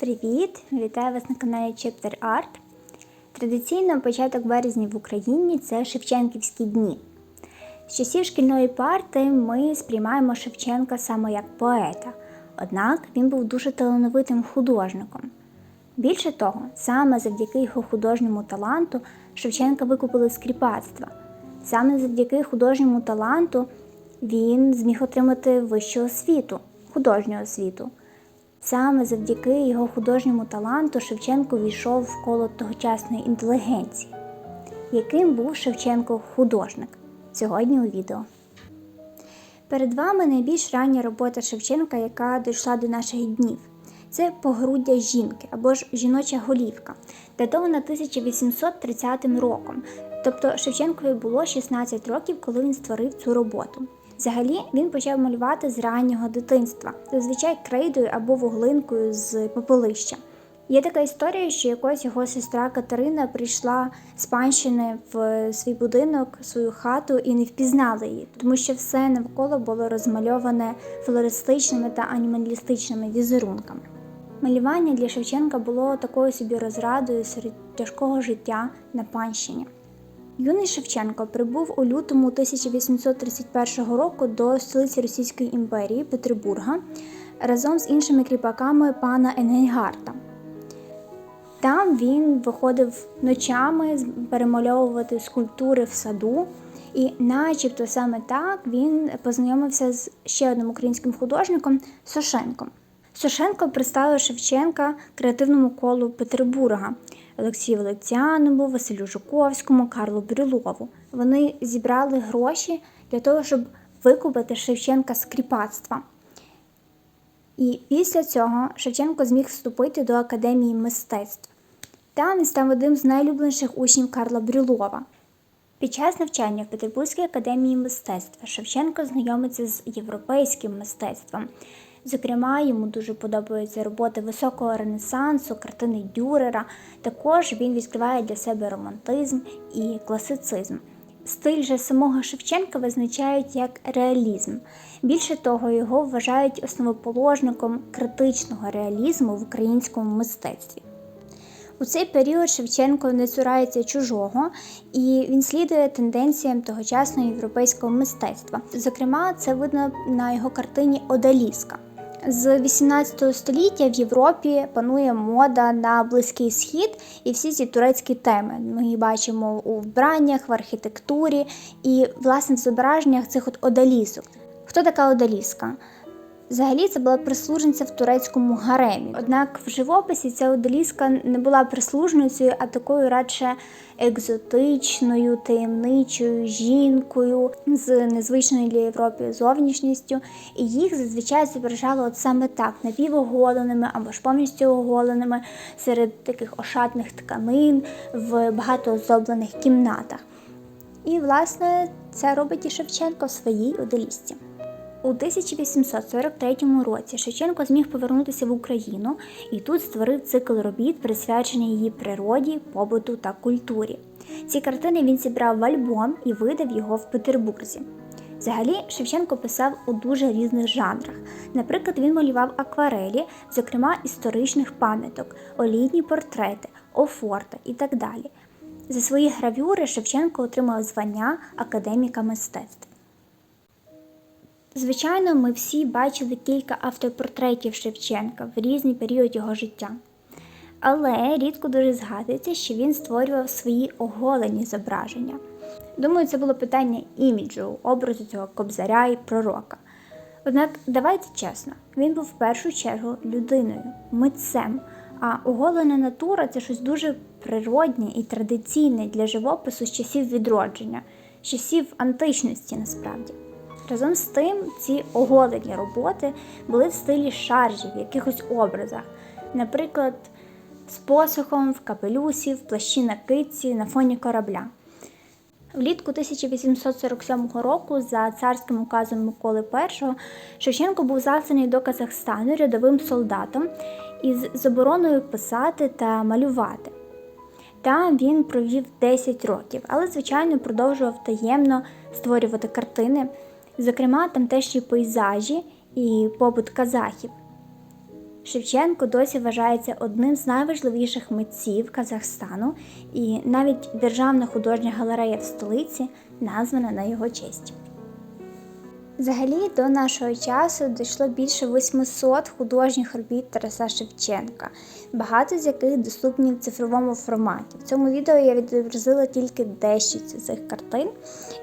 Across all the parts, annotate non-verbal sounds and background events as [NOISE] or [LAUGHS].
Привіт! Вітаю вас на каналі Chapter Art. Традиційно початок березня в Україні це Шевченківські дні. З часів шкільної парти ми сприймаємо Шевченка саме як поета, однак він був дуже талановитим художником. Більше того, саме завдяки його художньому таланту Шевченка викупили з кріпацтва. Саме завдяки художньому таланту він зміг отримати вищу освіту, художню освіту. Саме завдяки його художньому таланту Шевченко війшов в коло тогочасної інтелігенції. Яким був Шевченко художник? Сьогодні у відео. Перед вами найбільш рання робота Шевченка, яка дійшла до наших днів. Це погруддя жінки або ж жіноча голівка, датована 1830 роком. Тобто Шевченкові було 16 років, коли він створив цю роботу. Взагалі він почав малювати з раннього дитинства, зазвичай крейдою або вуглинкою з попелища. Є така історія, що якось його сестра Катерина прийшла з панщини в свій будинок, свою хату і не впізнала її, тому що все навколо було розмальоване флористичними та анімалістичними візерунками. Малювання для Шевченка було такою собі розрадою серед тяжкого життя на панщині. Юний Шевченко прибув у лютому 1831 року до столиці Російської імперії Петербурга разом з іншими кріпаками пана Енгельгарта. Там він виходив ночами перемальовувати скульптури в саду, і, начебто, саме так він познайомився з ще одним українським художником Сошенком. Сошенко представив Шевченка креативному колу Петербурга Олексію Олексянову, Василю Жуковському, Карлу Брюлову. Вони зібрали гроші для того, щоб викупити Шевченка з кріпацтва. І після цього Шевченко зміг вступити до Академії мистецтв. Там він став одним з найлюбленіших учнів Карла Брюлова. Під час навчання в Петербурзькій академії мистецтва Шевченко знайомиться з європейським мистецтвом. Зокрема, йому дуже подобаються роботи високого ренесансу, картини Дюрера. Також він відкриває для себе романтизм і класицизм. Стиль же самого Шевченка визначають як реалізм. Більше того, його вважають основоположником критичного реалізму в українському мистецтві. У цей період Шевченко не цурається чужого, і він слідує тенденціям тогочасного європейського мистецтва. Зокрема, це видно на його картині Одаліска. З 18 століття в Європі панує мода на близький схід і всі ці турецькі теми. Ми їх бачимо у вбраннях, в архітектурі і власне в зображеннях цих от одалісок. Хто така одаліска? Взагалі це була прислужниця в турецькому гаремі. Однак в живописі ця одаліска не була прислужницею, а такою радше екзотичною, таємничою жінкою з незвичною для Європи зовнішністю. І їх зазвичай зображали от саме так, напівоголеними або ж повністю оголеними серед таких ошатних тканин в багато оздоблених кімнатах. І, власне, це робить і Шевченко в своїй одалісці. У 1843 році Шевченко зміг повернутися в Україну і тут створив цикл робіт, присвячений її природі, побуту та культурі. Ці картини він зібрав в альбом і видав його в Петербурзі. Взагалі, Шевченко писав у дуже різних жанрах. Наприклад, він малював акварелі, зокрема історичних пам'яток, олійні портрети, офорта і так далі. За свої гравюри Шевченко отримав звання академіка мистецтв. Звичайно, ми всі бачили кілька автопортретів Шевченка в різний період його життя. Але рідко дуже згадується, що він створював свої оголені зображення. Думаю, це було питання іміджу, образу цього кобзаря і пророка. Однак, давайте чесно, він був в першу чергу людиною, митцем, а оголена натура це щось дуже природнє і традиційне для живопису з часів відродження, з часів античності насправді. Разом з тим, ці оголені роботи були в стилі шаржів, в якихось образах, наприклад, з посохом, в капелюсі, в плащі на китці на фоні корабля. Влітку 1847 року, за царським указом Миколи І, Шевченко був засланий до Казахстану рядовим солдатом із забороною писати та малювати. Там він провів 10 років, але, звичайно, продовжував таємно створювати картини зокрема тамтешні пейзажі і побут казахів. Шевченко досі вважається одним з найважливіших митців Казахстану, і навіть Державна художня галерея в столиці названа на його честь. Взагалі до нашого часу дійшло більше 800 художніх робіт Тараса Шевченка, багато з яких доступні в цифровому форматі. В цьому відео я відобразила тільки дещо цих картин.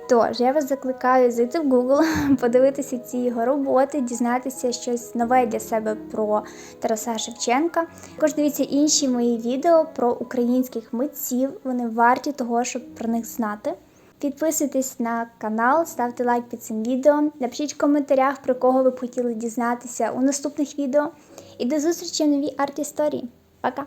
Тож я вас закликаю зайти в Google, [LAUGHS] подивитися ці його роботи, дізнатися щось нове для себе про Тараса Шевченка. Також дивіться інші мої відео про українських митців. Вони варті того, щоб про них знати. Підписуйтесь на канал, ставте лайк під цим відео, напишіть в коментарях, про кого ви б хотіли дізнатися у наступних відео. І до зустрічі в новій арт-історії. Пока!